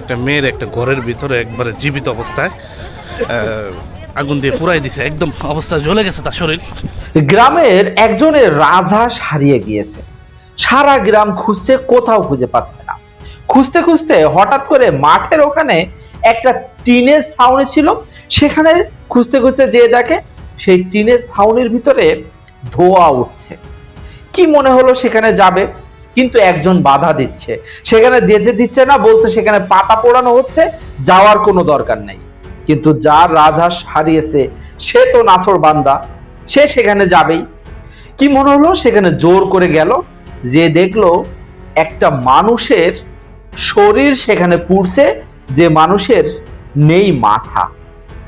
একটা মেয়ের একটা ঘরের ভিতরে একবারে জীবিত অবস্থায় আগুন দিয়ে পুরাই দিছে। একদম অবস্থা জ্বলে গেছে তার শরীর। গ্রামের একজনের রাজহাঁস হারিয়ে গিয়েছে। সারা গ্রাম খুঁজছে কোথাও খুঁজে পাচ্ছে না। খুঁজতে খুঁজতে হঠাৎ করে মাঠের ওখানে একটা টিনের ছাউনি ছিল। সেখানে খুঁজতে খুঁজতে যে দেখে সেই টিনের ছাউনির ভিতরে ধোয়া উঠছে। কি মনে হলো সেখানে যাবে? কিন্তু একজন বাধা দিচ্ছে। সেখানে যেতে দিচ্ছে না, বলছে সেখানে পাতা পোড়ানো হচ্ছে, যাওয়ার কোনো দরকার নেই। কিন্তু যার রাজহাঁস হারিয়েছে, সে তো নাছর বান্দা, সে সেখানে যাবেই। কি মনে হলো? সেখানে জোর করে গেল, যে দেখল একটা মানুষের শরীর সেখানে পুড়ছে, যে মানুষের নেই মাথা।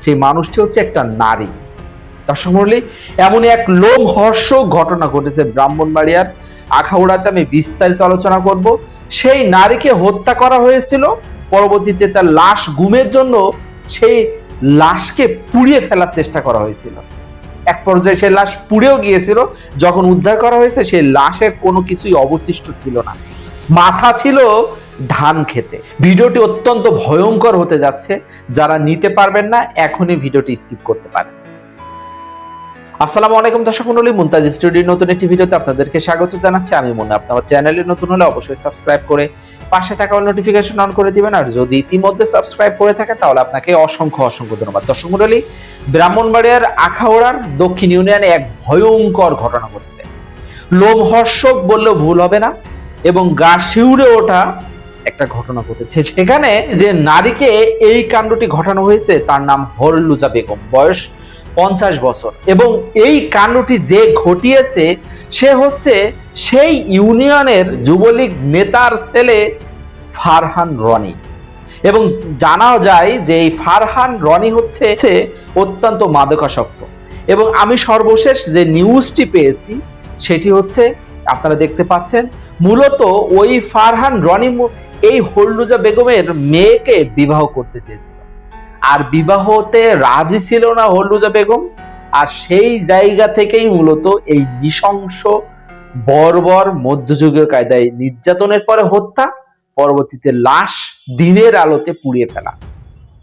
সেই মানুষটি হচ্ছে একটা নারী। দর্শক মণ্ডলী এমনই এক লোমহর্ষক ঘটনা ঘটেছে ব্রাহ্মণবাড়িয়ার আখাউড়াতে আমি বিস্তারিত আলোচনা করব। সেই নারীকে হত্যা করা হয়েছিল। পরবর্তীতে তার লাশ গুমের জন্য সেই লাশকে পুড়িয়ে ফেলার চেষ্টা করা হয়েছিল। এক পর্যায়ে সেই লাশ পুড়েও গিয়েছিল। যখন উদ্ধার করা হয়েছে, সেই লাশের কোনো কিছুই অবশিষ্ট ছিল না। মাথা ছিল ধান খেতে। ভিডিওটি অত্যন্ত ভয়ঙ্কর হতে যাচ্ছে। যারা নিতে পারবেন না, এখনই ভিডিওটি স্কিপ করতে পারেন। আসসালামু আলাইকুম দর্শক মন্ডলী, মুনতাজ স্টুডিওর নতুন একটি ভিডিওতে আপনাদেরকে স্বাগত জানাচ্ছি। আমি মনে আপনার চ্যানেলে নতুন হলে অবশ্যই সাবস্ক্রাইব করে পাশে থাকা নোটিফিকেশন অন করে দিবেন। আর যদি ইতিমধ্যে সাবস্ক্রাইব করে থাকে তাহলে আপনাকে অসংখ্য অসংখ্য ধন্যবাদ। দর্শক মন্ডলী, ব্রাহ্মণবাড়িয়ার আখাউড়ার দক্ষিণ ইউনিয়নে এক ভয়ঙ্কর ঘটনা ঘটেছে। লোমহর্ষক বললেও ভুল হবে না এবং গা শিউরে ওঠা একটা ঘটনা ঘটেছে। সেখানে যে নারীকে এই কাণ্ডটি ঘটানো হয়েছে, তার নাম হরলুজা বেগম। বয়স পঞ্চাশ বছর। এবং এই কাণ্ডটি যে ঘটিয়েছে, সে হচ্ছে সেই ইউনিয়নের যুবলীগ নেতার ছেলে ফারহান রনি। এবং জানা যায় যে এই ফারহান রনি হচ্ছে অত্যন্ত মাদকাসক্ত। এবং আমি সর্বশেষ যে নিউজটি পেয়েছি, সেটি হচ্ছে, আপনারা দেখতে পাচ্ছেন, মূলত ওই ফারহান রনি এই হল্লুজা বেগমের মেয়েকে বিবাহ করতে চেয়েছিল আর বিবাহতে রাজি ছিল না হল্লুজা বেগম। আর সেই জায়গা থেকেই মূলত এই নৃশংস বর্বর মধ্যযুগীয় কায়দায় নির্যাতনের পরে হত্যা পরবর্তীতে লাশ দিনের আলোতে পুড়িয়ে ফেলা।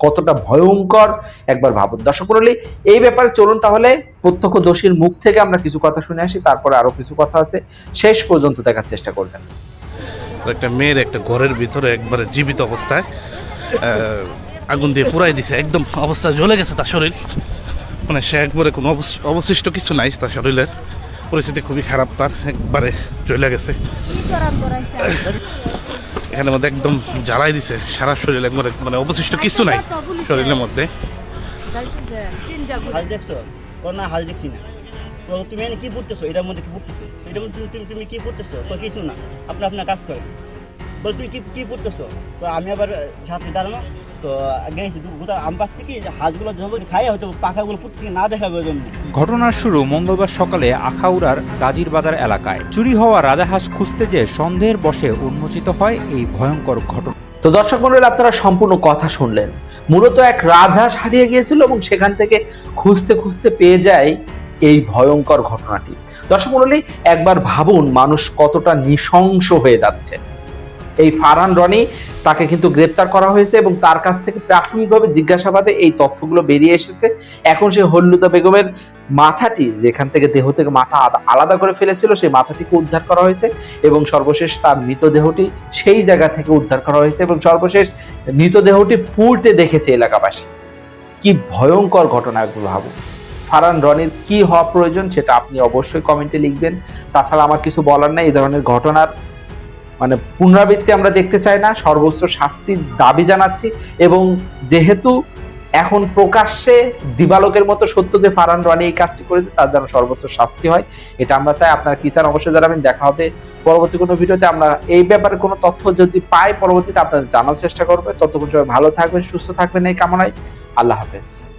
কতটা ভয়ঙ্কর একবার ভাবুন। দর্শক মণ্ডলী, এই ব্যাপারে চলুন তাহলে। প্রত্যক্ষ দোষীর মুখ থেকে আমরা কিছু কথা শুনে আসি তারপরে আরও কিছু কথা আছে। শেষ পর্যন্ত দেখার চেষ্টা করবেন। একটা মেয়ের একটা ঘরের ভিতরে একবারে জীবিত অবস্থায় আগুন দিয়ে পুরাই দিছে। একদম অবস্থা জ্বলে গেছে তার শরীর। মানে সে একবারে কোনো অবশ- অবশিষ্ট কিছু নাই তার শরীরের। পরিস্থিতি খুবই খারাপ তার, একবারে জ্বলে গেছে। এখানে মধ্যে একদম জ্বালাই দিছে, সারা শরীর একবারে মানে অবশিষ্ট কিছু নাই শরীরের মধ্যে। তুমি কি পড়তেছো? এটার মধ্যে কি পড়তেছো? এটার মধ্যে তুমি কি পড়তেছো? কিছু না। আপনি আপনার কাজ করেন। বল তুই কি কি পড়তেছো? তো আমি আবার সাথে দাঁড়ানো তো গেছি গোটা আম পাচ্ছি কি? যে হাঁসগুলো যখন খাই হয়তো পাখাগুলো পড়তেছি না দেখাবে ওই জন্য। ঘটনার শুরু মঙ্গলবার সকালে আখাউড়ার গাজীর বাজার এলাকায়। চুরি হওয়া রাজাহাঁস খুঁজতে যে সন্দেহের বশে উন্মোচিত হয় এই ভয়ঙ্কর ঘটনা। তো দর্শক মন্ডলী আপনারা সম্পূর্ণ কথা শুনলেন। মূলত এক রাজহাঁস হারিয়ে গিয়েছিল এবং সেখান থেকে খুঁজতে খুঁজতে পেয়ে যায় এই ভয়ঙ্কর ঘটনাটি। দর্শক মন্ডলী একবার ভাবুন মানুষ কতটা নৃশংস হয়ে যাচ্ছে। এই ফারহান রনি, তাকে কিন্তু গ্রেপ্তার করা হয়েছে এবং তার কাছ থেকে প্রাথমিকভাবে জিজ্ঞাসাবাদে এই তথ্যগুলো বেরিয়ে এসেছে। এখন সে হল্লুদা বেগমের মাথাটি, যেখান থেকে দেহ থেকে মাথা আলাদা করে ফেলেছিল, সেই মাথাটিকে উদ্ধার করা হয়েছে এবং সর্বশেষ তার মৃতদেহটি সেই জায়গা থেকে উদ্ধার করা হয়েছে এবং সর্বশেষ মৃতদেহটি পুড়তে দেখেছে এলাকাবাসী। কি ভয়ঙ্কর ঘটনা একটু ভাবুন ফারান রনির কি হওয়া প্রয়োজন সেটা আপনি অবশ্যই কমেন্টে লিখবেন। তাছাড়া আমার কিছু বলার নাই, এই ধরনের ঘটনার মানে পুনরাবৃত্তি আমরা দেখতে চাই না, সর্বোচ্চ শাস্তির দাবি জানাচ্ছি এবং যেহেতু এখন প্রকাশ্যে দিবালোকের মতো সত্য যে ফারান রনি এই কাজটি করেছে, তার যেন সর্বোচ্চ শাস্তি হয়, এটা আমরা চাই। আপনার কি চান অবশ্যই জানাবেন, দেখা হবে পরবর্তী কোনো ভিডিওতে। আমরা এই ব্যাপারে কোনো তথ্য যদি পাই, পরবর্তীতে আপনাদের জানার চেষ্টা করবে। ততক্ষণ সবাই ভালো থাকবেন, সুস্থ থাকবেন এই কামনায়। আল্লাহ হাফেজ।